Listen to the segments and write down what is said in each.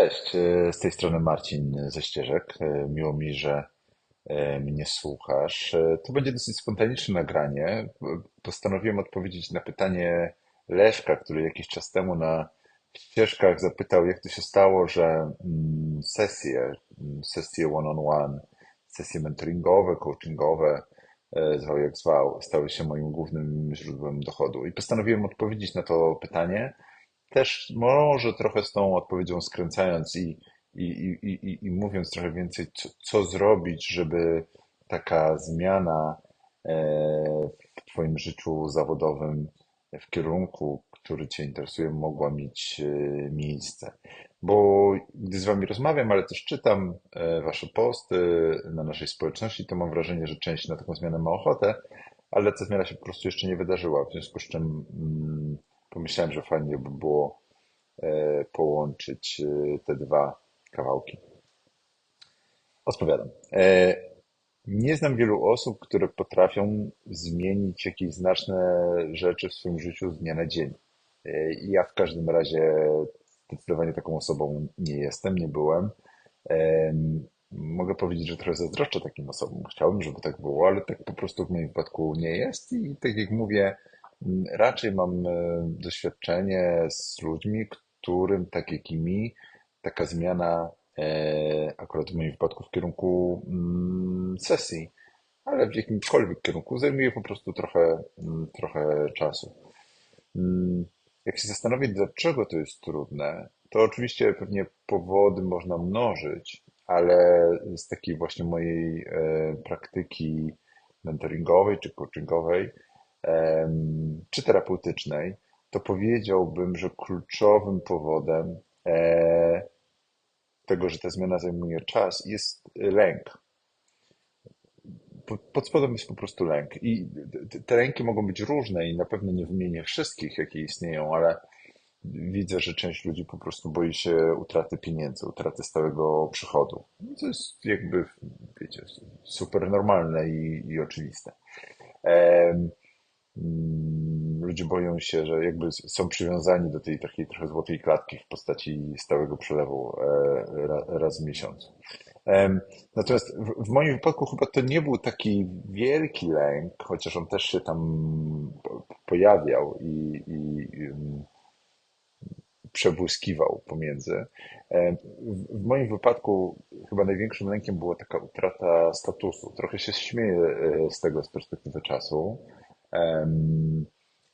Cześć, e, z tej strony Marcin ze Ścieżek. E, Miło mi, że e, mnie słuchasz. To będzie dosyć spontaniczne nagranie. Postanowiłem odpowiedzieć na pytanie Leszka, który jakiś czas temu na ścieżkach zapytał, jak to się stało, że mm, sesje, mm, sesje one-on-one, sesje mentoringowe, coachingowe, zwał jak zwał, stały się moim głównym źródłem dochodu. I postanowiłem odpowiedzieć na to pytanie też może trochę z tą odpowiedzią skręcając i, i, i, i, i mówiąc trochę więcej, co, co zrobić, żeby taka zmiana e, w Twoim życiu zawodowym w kierunku, który Cię interesuje, mogła mieć e, miejsce. Bo gdy z Wami rozmawiam, ale też czytam e, Wasze posty na naszej społeczności, to mam wrażenie, że część na taką zmianę ma ochotę, ale ta zmiana się po prostu jeszcze nie wydarzyła, w związku z czym mm, pomyślałem, że fajnie by było e, połączyć e, te dwa kawałki. Odpowiadam. E, Nie znam wielu osób, które potrafią zmienić jakieś znaczne rzeczy w swoim życiu z dnia na dzień. Ja w każdym razie zdecydowanie taką osobą nie jestem, nie byłem. Em, Mogę powiedzieć, że trochę zazdroszczę takim osobom. Chciałbym, żeby tak było, ale tak po prostu w moim wypadku nie jest. I tak jak mówię, raczej mam e, doświadczenie z ludźmi, którym, tak jak i mi, taka zmiana, e, akurat w moim wypadku w kierunku mm, sesji, ale w jakimkolwiek kierunku, zajmuje po prostu trochę, mm, trochę czasu. Mm, Jak się zastanowić, dlaczego to jest trudne, to oczywiście pewnie powody można mnożyć, ale z takiej właśnie mojej e, praktyki mentoringowej czy coachingowej, czy terapeutycznej, to powiedziałbym, że kluczowym powodem e, tego, że ta zmiana zajmuje czas, jest lęk. Po- Pod spodem jest po prostu lęk. I te lęki mogą być różne i na pewno nie wymienię wszystkich, jakie istnieją, ale widzę, że część ludzi po prostu boi się utraty pieniędzy, utraty stałego przychodu. I to jest jakby, wiecie, super normalne i, i oczywiste. Em, mm, Ludzie boją się, że jakby są przywiązani do tej takiej trochę złotej klatki w postaci stałego przelewu e, ra- raz w miesiącu. Natomiast w, moim wypadku chyba to nie był taki wielki lęk, chociaż on też się tam po- pojawiał i, i, przebłyskiwał pomiędzy. W moim wypadku chyba największym lękiem była taka utrata statusu. Trochę się śmieję e, z tego z perspektywy czasu,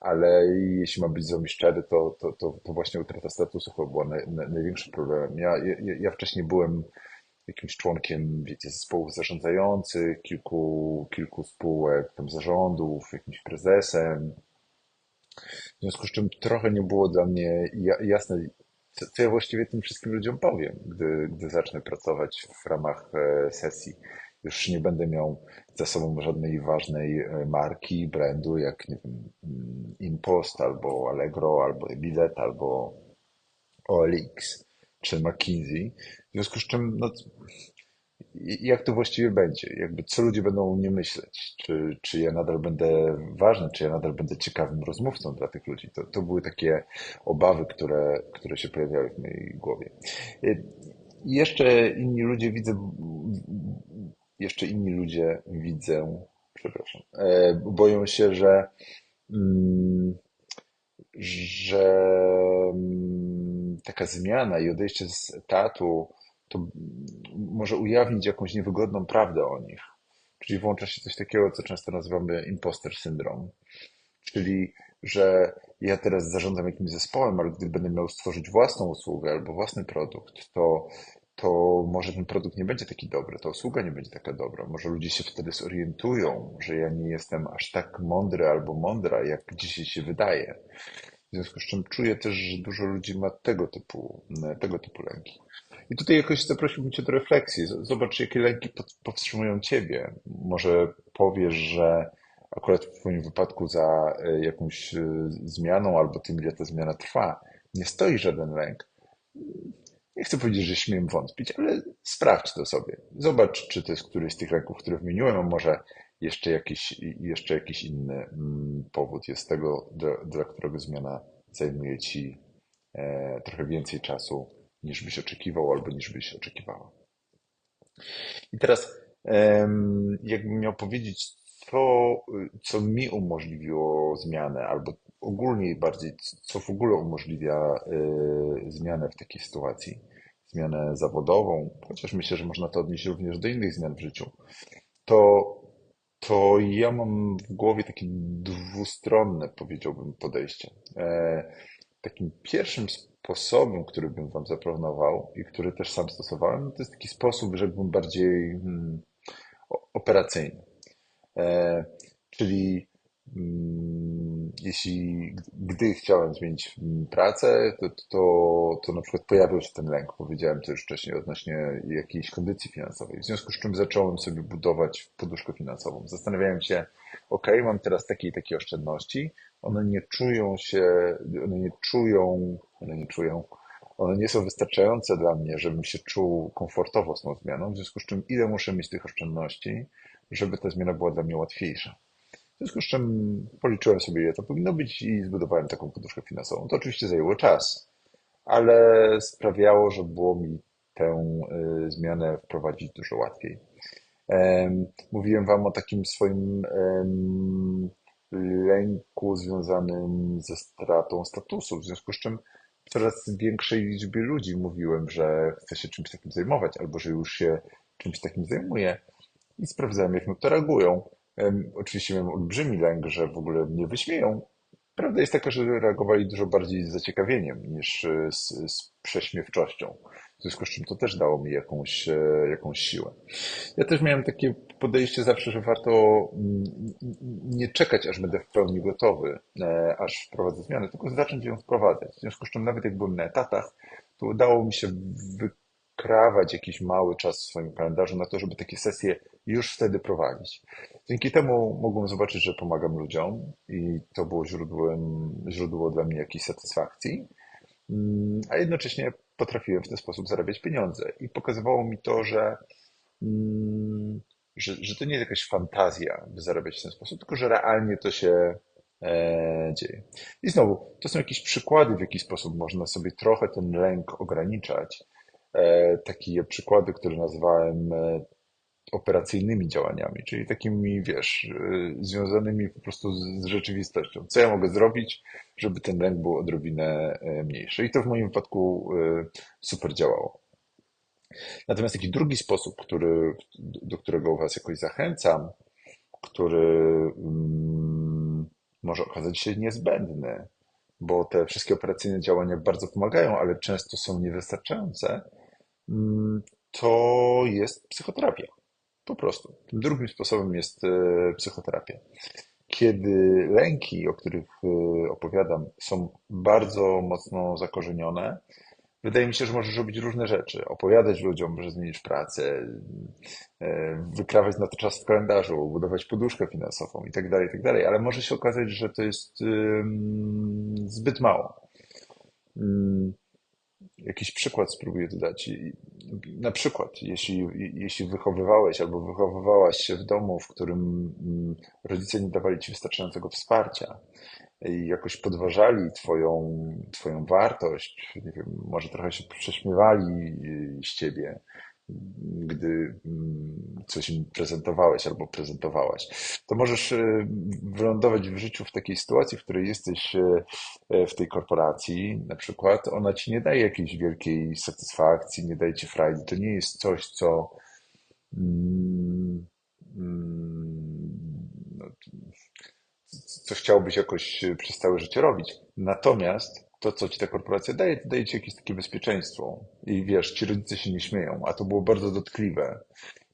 ale jeśli ma być z wami szczery, to, to, to, to właśnie utrata statusu chyba była naj, naj, największym problemem. Ja, ja, ja wcześniej byłem jakimś członkiem, wiecie, zespołów zarządzających, kilku, kilku spółek, tam zarządów, jakimś prezesem, w związku z czym trochę nie było dla mnie ja- jasne, co, co ja właściwie tym wszystkim ludziom powiem, gdy, gdy zacznę pracować w ramach e, sesji. Już nie będę miał za sobą żadnej ważnej e, marki, brandu, jak nie wiem, mm, Impost, albo Allegro, albo Bilet, albo OLX, czy McKinsey. W związku z czym, no, jak to właściwie będzie? Jakby co ludzie będą o mnie myśleć? Czy, czy ja nadal będę ważny? Czy ja nadal będę ciekawym rozmówcą dla tych ludzi? To, to były takie obawy, które, które się pojawiały w mojej głowie. I jeszcze inni ludzie widzę, jeszcze inni ludzie widzę, przepraszam, e, boją się, że, mm, że mm, taka zmiana i odejście z etatu to może ujawnić jakąś niewygodną prawdę o nich. Czyli włącza się coś takiego, co często nazywamy imposter syndrom. Czyli, że ja teraz zarządzam jakimś zespołem, ale gdy będę miał stworzyć własną usługę albo własny produkt, to, to może ten produkt nie będzie taki dobry, ta usługa nie będzie taka dobra. Może ludzie się wtedy zorientują, że ja nie jestem aż tak mądry albo mądra, jak dzisiaj się wydaje. W związku z czym czuję też, że dużo ludzi ma tego typu, tego typu lęki. I tutaj jakoś zaprosiłbym Cię do refleksji. Zobacz, jakie lęki powstrzymują Ciebie. Może powiesz, że akurat w Twoim wypadku za e, jakąś e, zmianą albo tym, ile ta zmiana trwa, nie stoi żaden lęk. Nie chcę powiedzieć, że śmiem wątpić, ale sprawdź to sobie. Zobacz, czy to jest któryś z tych lęków, które wymieniłem, a może jeszcze jakiś, jeszcze jakiś inny mm, powód jest tego, dla, dla którego zmiana zajmuje Ci e, trochę więcej czasu niż byś oczekiwał albo niż byś oczekiwała. I teraz, em, jakbym miał powiedzieć, co, co mi umożliwiło zmianę, albo ogólnie bardziej, co w ogóle umożliwia y, zmianę w takiej sytuacji, zmianę zawodową, chociaż myślę, że można to odnieść również do innych zmian w życiu, to, to ja mam w głowie takie dwustronne, powiedziałbym, podejście. E, takim pierwszym sposobem, który bym Wam zaproponował i który też sam stosowałem, to jest taki sposób, rzekłbym, bardziej hmm, operacyjny. E, czyli jeśli, gdy chciałem zmienić mm, pracę, to, to, to na przykład pojawił się ten lęk, powiedziałem to już wcześniej, odnośnie jakiejś kondycji finansowej. W związku z czym zacząłem sobie budować poduszkę finansową. Zastanawiałem się, ok, mam teraz takie i takie oszczędności, one nie czują się, one nie czują, one nie czują, one nie są wystarczające dla mnie, żebym się czuł komfortowo z tą zmianą, w związku z czym ile muszę mieć tych oszczędności, żeby ta zmiana była dla mnie łatwiejsza. W związku z czym policzyłem sobie, ile to powinno być i zbudowałem taką poduszkę finansową. To oczywiście zajęło czas, ale sprawiało, że było mi tę y, zmianę wprowadzić dużo łatwiej. Em, Mówiłem Wam o takim swoim lęku związanym ze stratą statusu, w związku z czym coraz większej liczbie ludzi mówiłem, że chcę się czymś takim zajmować, albo że już się czymś takim zajmuję i sprawdzałem, jak na to reagują. Oczywiście miałem olbrzymi lęk, że w ogóle mnie wyśmieją. Prawda jest taka, że reagowali dużo bardziej z zaciekawieniem niż e, z, z prześmiewczością. W związku z czym to też dało mi jakąś, e, jakąś siłę. Ja też miałem takie podejście zawsze, że warto mm, nie czekać, aż będę w pełni gotowy, e, aż wprowadzę zmianę, tylko zacząć ją wprowadzać. W związku z czym nawet jak byłem na etatach, to udało mi się wykrawać jakiś mały czas w swoim kalendarzu na to, żeby takie sesje już wtedy prowadzić. Dzięki temu mogłem zobaczyć, że pomagam ludziom i to było źródłem, źródło dla mnie jakiejś satysfakcji, Mm, a jednocześnie potrafiłem w ten sposób zarabiać pieniądze. I pokazywało mi to, że mm, że, że to nie jest jakaś fantazja, by zarabiać w ten sposób, tylko że realnie to się e, dzieje. I znowu, to są jakieś przykłady, w jaki sposób można sobie trochę ten lęk ograniczać. E, takie przykłady, które nazwałem e, operacyjnymi działaniami, czyli takimi, wiesz, y, związanymi po prostu z, rzeczywistością. Co ja mogę zrobić, żeby ten lęk był odrobinę e, mniejszy? I to w moim wypadku e, super działało. Natomiast taki drugi sposób, który, do którego Was jakoś zachęcam, który mm, może okazać się niezbędny, bo te wszystkie operacyjne działania bardzo pomagają, ale często są niewystarczające, to jest psychoterapia. Po prostu. Tym drugim sposobem jest e, psychoterapia. Kiedy lęki, o których e, opowiadam, są bardzo mocno zakorzenione, wydaje mi się, że możesz robić różne rzeczy. Opowiadać ludziom, że zmienisz pracę, e, wykrawać na to czas w kalendarzu, budować poduszkę finansową i tak dalej, i tak ale może się okazać, że to jest zbyt mało. Jakiś przykład spróbuję dodać. I- Na przykład, jeśli, jeśli wychowywałeś albo wychowywałaś się w domu, w którym mm, rodzice nie dawali ci wystarczającego wsparcia i jakoś podważali twoją, twoją wartość, nie wiem, może trochę się prześmiewali z ciebie, gdy mm, coś im prezentowałeś albo prezentowałaś, to możesz e, wylądować w życiu w takiej sytuacji, w której jesteś e, e, w tej korporacji, na przykład, ona ci nie daje jakiejś wielkiej satysfakcji, nie daje ci frajdy. To nie jest coś, co mm, mm, no, co chciałbyś jakoś przez całe życie robić. Natomiast to, co ci ta korporacja daje, to daje ci jakieś takie bezpieczeństwo. I wiesz, ci rodzice się nie śmieją, a to było bardzo dotkliwe.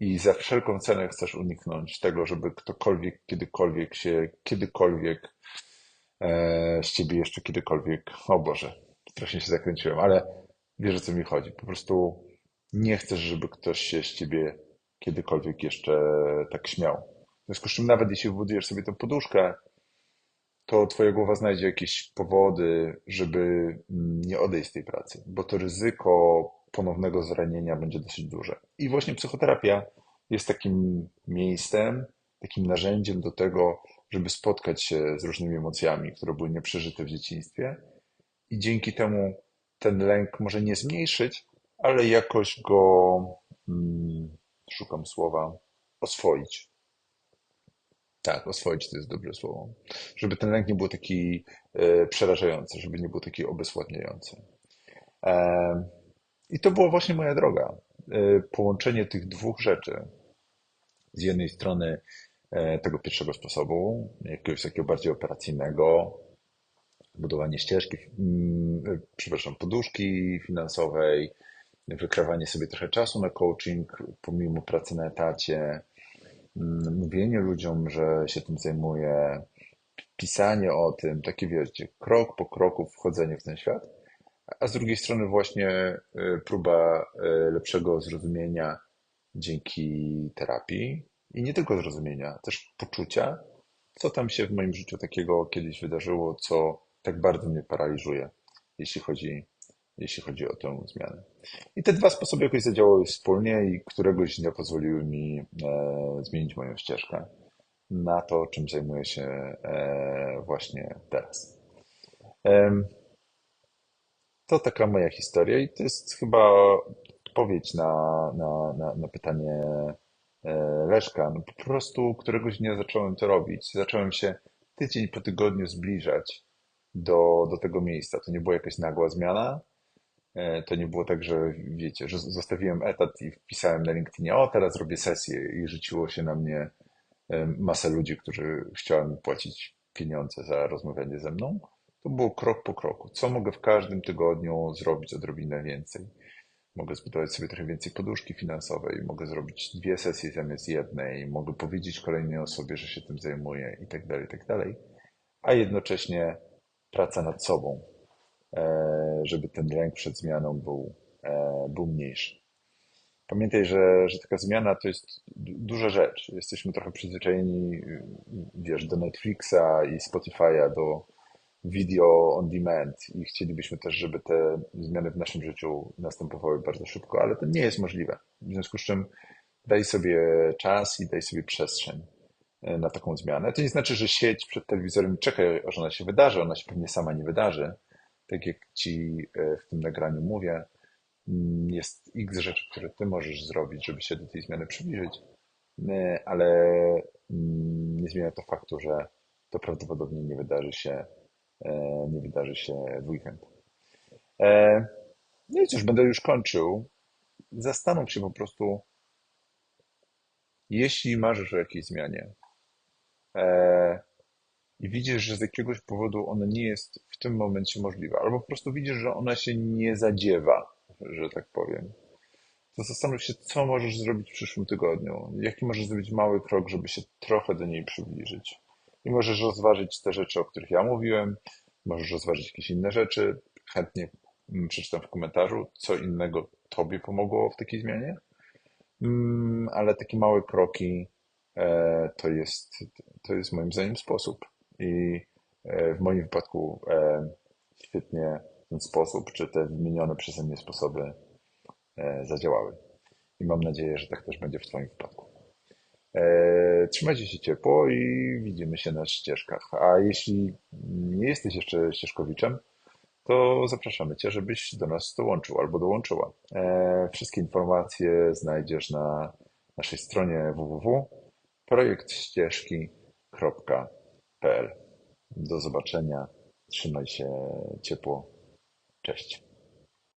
I za wszelką cenę chcesz uniknąć tego, żeby ktokolwiek, kiedykolwiek się, kiedykolwiek e, z ciebie jeszcze kiedykolwiek, o Boże, strasznie się zakręciłem, ale wiesz o co mi chodzi. Po prostu nie chcesz, żeby ktoś się z ciebie kiedykolwiek jeszcze tak śmiał. W związku z czym nawet jeśli wybudujesz sobie tę poduszkę, to twoja głowa znajdzie jakieś powody, żeby mm, nie odejść z tej pracy, bo to ryzyko ponownego zranienia będzie dosyć duże. I właśnie psychoterapia jest takim miejscem, takim narzędziem do tego, żeby spotkać się z różnymi emocjami, które były nieprzeżyte w dzieciństwie i dzięki temu ten lęk może nie zmniejszyć, ale jakoś go, mm, szukam słowa, oswoić. Tak, oswoić to jest dobre słowo. Żeby ten lęk nie był taki e, przerażający, żeby nie był taki obezwładniający. E, I to była właśnie moja droga. E, połączenie tych dwóch rzeczy. Z jednej strony e, tego pierwszego sposobu, jakiegoś takiego bardziej operacyjnego, budowanie ścieżki, mm, przepraszam, poduszki finansowej, wykrawanie sobie trochę czasu na coaching, pomimo pracy na etacie, mówienie ludziom, że się tym zajmuję, pisanie o tym, takie wiecie, krok po kroku wchodzenie w ten świat, a z drugiej strony właśnie y, próba y, lepszego zrozumienia dzięki terapii i nie tylko zrozumienia, też poczucia, co tam się w moim życiu takiego kiedyś wydarzyło, co tak bardzo mnie paraliżuje, jeśli chodzi, jeśli chodzi o tę zmianę. I te dwa sposoby jakoś zadziałały wspólnie i któregoś dnia pozwoliły mi e, zmienić moją ścieżkę na to, czym zajmuję się e, właśnie teraz. To taka moja historia i to jest chyba odpowiedź na, na, na, na pytanie e, Leszka. No po prostu któregoś dnia zacząłem to robić. Zacząłem się tydzień po tygodniu zbliżać do, do tego miejsca. To nie była jakaś nagła zmiana. E, to nie było tak, że wiecie, że zostawiłem etat i wpisałem na LinkedInie, o teraz robię sesję i rzuciło się na mnie e, masę ludzi, którzy chciałem płacić pieniądze za rozmawianie ze mną. To było krok po kroku. Co mogę w każdym tygodniu zrobić odrobinę więcej? Mogę zbudować sobie trochę więcej poduszki finansowej, mogę zrobić dwie sesje zamiast jednej, mogę powiedzieć kolejnej osobie, że się tym zajmuję i tak dalej, i tak dalej. A jednocześnie praca nad sobą, żeby ten lęk przed zmianą był, e, był mniejszy. Pamiętaj, że, że taka zmiana to jest duża rzecz. Jesteśmy trochę przyzwyczajeni, wiesz, do Netflixa i Spotify'a, do video on demand i chcielibyśmy też, żeby te zmiany w naszym życiu następowały bardzo szybko, ale to nie jest możliwe. W związku z czym daj sobie czas i daj sobie przestrzeń. E, na taką zmianę. To nie znaczy, że sieć przed telewizorem czeka, aż ona się wydarzy, ona się pewnie sama nie wydarzy. Tak jak Ci e, w tym nagraniu mówię, mm, jest x rzeczy, które Ty możesz zrobić, żeby się do tej zmiany przybliżyć, e, ale mm, nie zmienia to faktu, że to prawdopodobnie nie wydarzy się, nie wydarzy się w weekend. No i cóż, będę już kończył. Zastanów się po prostu, jeśli marzysz o jakiejś zmianie, E, i widzisz, że z jakiegoś powodu ona nie jest w tym momencie możliwa, albo po prostu widzisz, że ona się nie zadziewa, że tak powiem, to zastanów się, co możesz zrobić w przyszłym tygodniu. Jaki możesz zrobić mały krok, żeby się trochę do niej przybliżyć. I możesz rozważyć te rzeczy, o których ja mówiłem, możesz rozważyć jakieś inne rzeczy. Chętnie mm, przeczytam w komentarzu, co innego Tobie pomogło w takiej zmianie. Mm, ale takie małe kroki E, to jest, to jest moim zdaniem sposób. I e, w moim wypadku e, świetnie ten sposób, czy te wymienione przeze mnie sposoby zadziałały. I mam nadzieję, że tak też będzie w Twoim wypadku. Trzymajcie się ciepło i widzimy się na ścieżkach. A jeśli nie jesteś jeszcze ścieżkowiczem, to zapraszamy Cię, żebyś do nas dołączył albo dołączyła. Wszystkie informacje znajdziesz na naszej stronie www projektścieżki.pl. Do zobaczenia. Trzymaj się ciepło. Cześć.